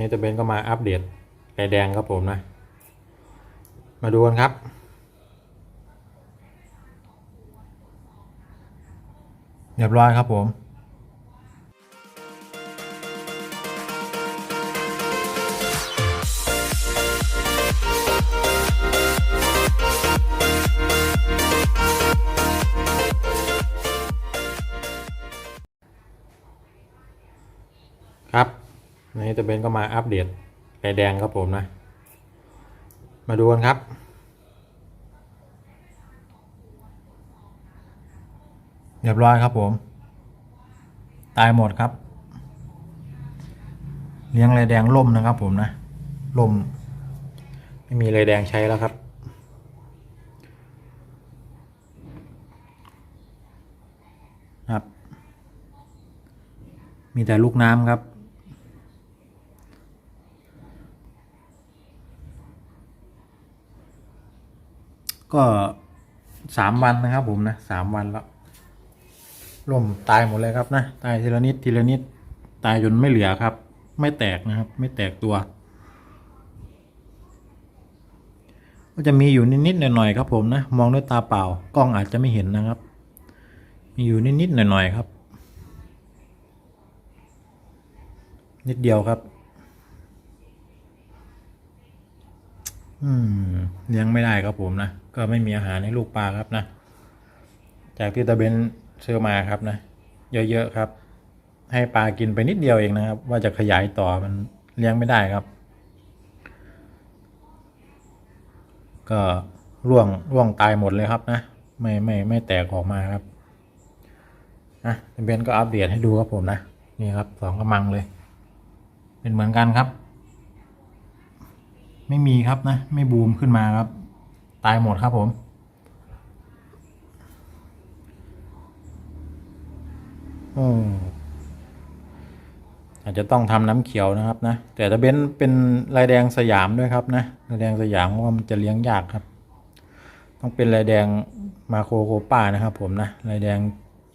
นี่จะเบนก็มาอัปเดตไก่แดงครับผมนะ มาดูกันครับเรียบร้อยครับผม นนี้ตะเบนก็มาอัปเดตไก่แดงครับผมนะ มาดูกันครับ เรียบร้อยครับผม ตายหมดครับ เลี้ยงไรแดงล่มนะครับผมนะล่ม ไม่มีไรแดงใช้แล้วครับครับ มีแต่ลูกน้ำครับ ก็สามวันนะครับผมนะสามวันแล้วล่มตายหมดเลยครับนะตายทีละนิดทีละนิดตายจนไม่เหลือครับ ไม่แตกนะครับ ไม่แตกตัว ก็จะมีอยู่นิดๆหน่อยๆครับ ผมนะมองด้วยตาเปล่ากล้องอาจจะไม่เห็นนะครับ มีอยู่นิดๆหน่อยๆครับ นิดเดียวครับ อืมเลี้ยงไม่ได้ครับผมนะ ก็ไม่มีอาหารให้ลูกปลาครับนะ จากที่ตะเบนซื้อมาครับนะ เยอะๆครับ ให้ปลากินไปนิดเดียวเองนะครับ ว่าจะขยายต่อมันเลี้ยงไม่ได้ครับ ก็ร่วงร่วงตายหมดเลยครับนะ ไม่ไม่ไม่แตกออกมาครับนะตะเบนก็อัปเดตให้ดูครับผมนะ นี่ครับสองกำมังเลย เป็นเหมือนกันครับ ไม่มีครับนะ ไม่บูมขึ้นมาครับ ตายหมดครับผมอืมอาจจะต้องทำน้ำเขียวนะครับนะ แต่ถ้าเบนเป็นลายแดงสยามด้วยครับนะลายแดงสยามเพราะว่ามันจะเลี้ยงยากครับ ต้องเป็นลายแดงมาโคโคป้านะครับ ผมนะลายแดง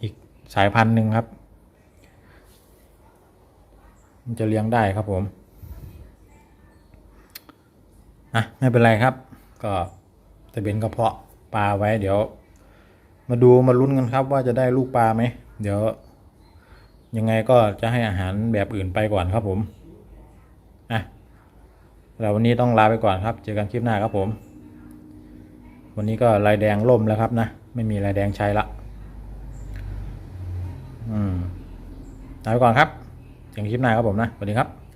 อีกสายพันธุ์หนึ่งครับ มันจะเลี้ยงได้ครับผม อะไม่เป็นไรครับ ก็ตะเบนกระเพาะปลาไว้เดี๋ยว มาดูมาลุ้นกันครับ ว่าจะได้ลูกปลาไหมเดี๋ยว ยังไงก็จะให้อาหารแบบอื่นไปก่อนครับผมอะเราวันนี้ต้องลาไปก่อนครับ เจอกันคลิปหน้าครับผม วันนี้ก็ลายแดงล่มแล้วครับนะ ไม่มีลายแดงใช้ละอืมลาไปก่อนครับเจอกันคลิปหน้าครับผมนะสวัสดีครับ